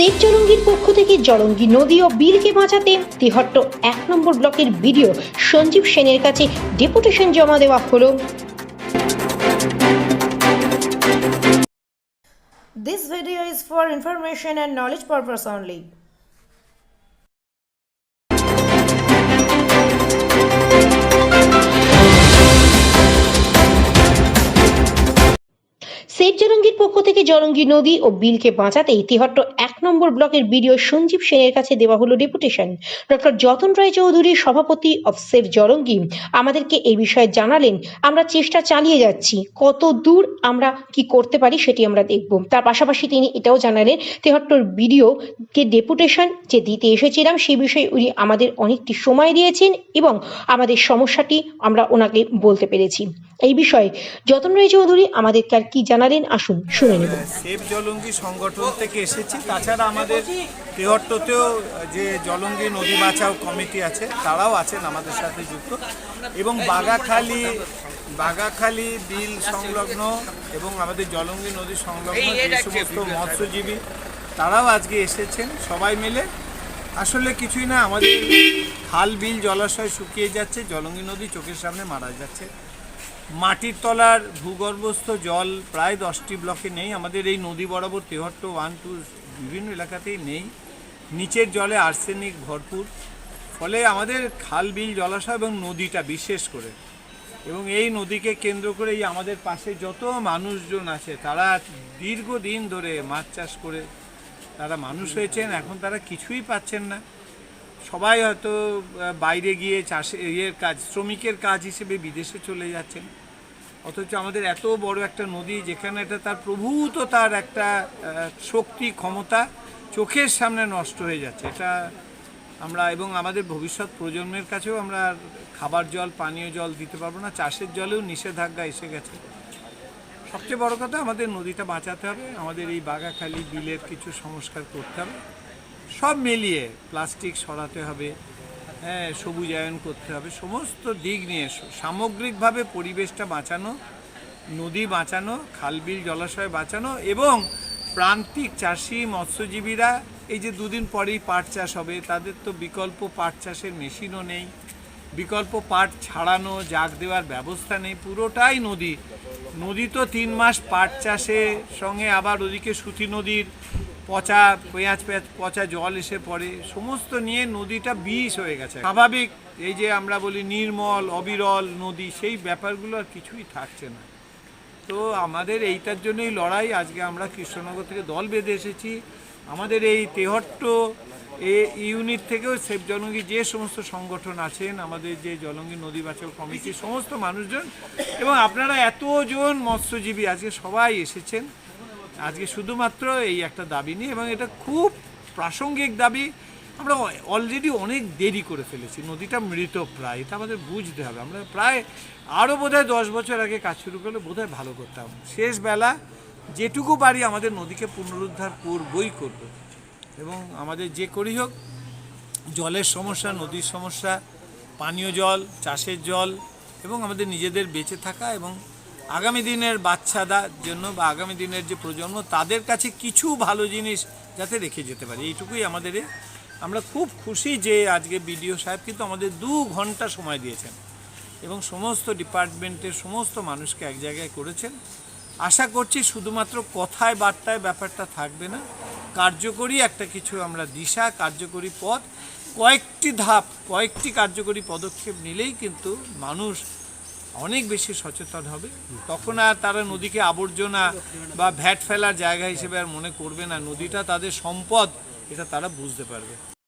Safe জলঙ্গির পক্ষ থেকে জলঙ্গি নদী ও বিলকে বাঁচাতে তেহট্ট এক নম্বর ব্লকের বিডিও সঞ্জীব সেনের কাছে ডেপুটেশন জমা দেওয়া হলো This video is for information and knowledge purpose only. পক্ষ থেকে জলঙ্গি নদী ও বিলকে বাঁচাতে ইতিহট্ট এক নম্বর ব্লকের বিডিও সঞ্জীব সেনের কাছে দেওয়া হলো ডেপুটেশন। ডক্টর যতন রায় চৌধুরী সভাপতি অফ সেফ জলঙ্গি আমাদেরকে এই বিষয়ে জানালেন, আমরা চেষ্টা চালিয়ে যাচ্ছি, কত দূর আমরা কি করতে পারি সেটি আমরা দেখব। তার পাশাপাশি তিনি এটাও জানালেন, তেহট্টর বিডিওকে ডেপুটেশন যে দিতে এসেছিলাম সেই বিষয়ে উনি আমাদের অনেকটি সময় দিয়েছেন এবং আমাদের সমস্যাটি আমরা ওনাকে বলতে পেরেছি। এই বিষয়ে যতন রায় চৌধুরী আমাদেরকে আর কি জানালেন, আসুন শুনে নেব। সেফ জলঙ্গি সংগঠন থেকে এসেছি। তাছাড়া আমাদের তেহট্টতেও যে জলঙ্গি নদী বাঁচাও কমিটি আছে তারাও আছেন আমাদের সাথে যুক্ত। এবং বাগাখালি বাগাখালি বিল সংলগ্ন এবং আমাদের জলঙ্গি নদী সংলগ্ন যে সমস্ত মৎস্যজীবী তারাও আজকে এসেছেন। সবাই মিলে আসলে কিছুই না আমাদের খাল বিল জলাশয় শুকিয়ে যাচ্ছে জলঙ্গি নদী চোখের সামনে মারা যাচ্ছে। মাটির তলার ভূগর্ভস্থ জল প্রায় দশটি ব্লকে নেই। আমাদের এই নদী বরাবর তেহট্ট, ওয়ান, টু, বিভিন্ন এলাকাতেই নেই। নিচের জলে আর্সেনিক ভরপুর। ফলে আমাদের খাল, বিল, জলাশয় এবং নদীটা বিশেষ করে। এবং এই নদীকে কেন্দ্র করে এই আমাদের পাশে যত মানুষজন আছে, তারা দীর্ঘদিন ধরে মাছ চাষ করে তারা মানুষ হয়েছেন। এখন তারা কিছুই পাচ্ছেন না। সবাই হয়তো বাইরে গিয়ে চাষে, ইয়ের কাজ, শ্রমিকের কাজ হিসেবে বিদেশে চলে যাচ্ছেন। অথচ আমাদের এত বড় একটা নদী যেখানে এটা তার প্রভূত তার একটা শক্তি, ক্ষমতা চোখের সামনে নষ্ট হয়ে যাচ্ছে। এটা আমরা এবং আমাদের ভবিষ্যৎ প্রজন্মের কাছেও আমরা খাবার জল, পানীয় জল দিতে পারব না, চাষের জলেও নিষেধাজ্ঞা এসে গেছে। সবচেয়ে বড় কথা, আমাদের নদীটা বাঁচাতে হবে, আমাদের এই বাগাখালি বিলের কিছু সংস্কার করতে হবে। সব মিলিয়ে প্লাস্টিক সরাতে হবে সবুজায়ন করতে হবে। সমস্ত দিক নিয়ে সামগ্রিকভাবে পরিবেশটা বাঁচানো, নদী বাঁচানো, খালবিল জলাশয় বাঁচানো এবং প্রান্তিক চাষি, মৎস্যজীবীরা, এই যে দুদিন পরেই পাট চাষ হবে, তাদের তো বিকল্প পাট চাষের মেশিনও নেই। বিকল্প পাট ছাড়ানো, জাগ দেওয়ার ব্যবস্থা নেই। পুরোটাই নদী। নদী তো তিন মাস পাট চাষের সঙ্গে আবার ওদিকে সুতি নদীর পচা পেঁয়াজ পেঁয়াজ, পচা জল এসে পড়ে, সমস্ত নিয়ে নদীটা বিষ হয়ে গেছে। স্বাভাবিক, এই যে আমরা বলি নির্মল, অবিরল নদী, সেই ব্যাপারগুলো আর কিছুই থাকছে না। তো আমাদের এইটার জন্যই লড়াই, আজকে আমরা কৃষ্ণনগর থেকে দল বেঁধে এসেছি। আমাদের এই তেহট্ট এ ইউনিট থেকেও সেফ জলঙ্গি যে সমস্ত সংগঠন আছেন, আমাদের যে জলঙ্গি নদী বাঁচাও কমিটি, সমস্ত মানুষজন, এবং আপনারা এতজন মৎস্যজীবী আজকে সবাই এসেছেন। আজকে শুধুমাত্র এই একটা দাবি নিয়ে, এবং এটা খুব প্রাসঙ্গিক দাবি। আমরা অলরেডি অনেক দেরি করে ফেলেছি, নদীটা মৃত প্রায়, এটা আমাদের বুঝতে হবে। আমরা প্রায় আরও বোধহয় দশ বছর আগে কাজ শুরু করলে বোধহয় ভালো করতাম। শেষ বেলা যেটুকু পারি আমাদের নদীকে পুনরুদ্ধার করবই করব। এবং আমাদের যে করি হোক, জলের সমস্যা, নদীর সমস্যা, পানীয় জল, চাষের জল, এবং আমাদের নিজেদের বেঁচে থাকা এবং আগামী দিনের বাচ্চাদের জন্য বা আগামী দিনের যে প্রজন্ম, তাদের কাছে কিছু ভালো জিনিস যাতে রেখে যেতে পারি। এইটুকুই আমাদের আমরা খুব খুশি যে আজকে বিডিও সাহেব কিন্তু আমাদের দু ঘণ্টা সময় দিয়েছেন এবং সমস্ত ডিপার্টমেন্টের সমস্ত মানুষকে এক জায়গায় করেছেন। আশা করছি শুধুমাত্র কথায়, বার্তায় ব্যাপারটা থাকবে না, কার্যকরী একটা কিছু আমরা দিশা, কার্যকরী পথ, কয়েকটি ধাপ, কয়েকটি কার্যকরী পদক্ষেপ নিলেই কিন্তু মানুষ অনেক বেশি সচেতন হবে। তখন আর তারা নদীকে আবর্জনা বা ভ্যাট ফেলার জায়গা হিসেবে আর মনে করবে না। নদীটা তাদের সম্পদ, এটা তারা বুঝতে পারবে।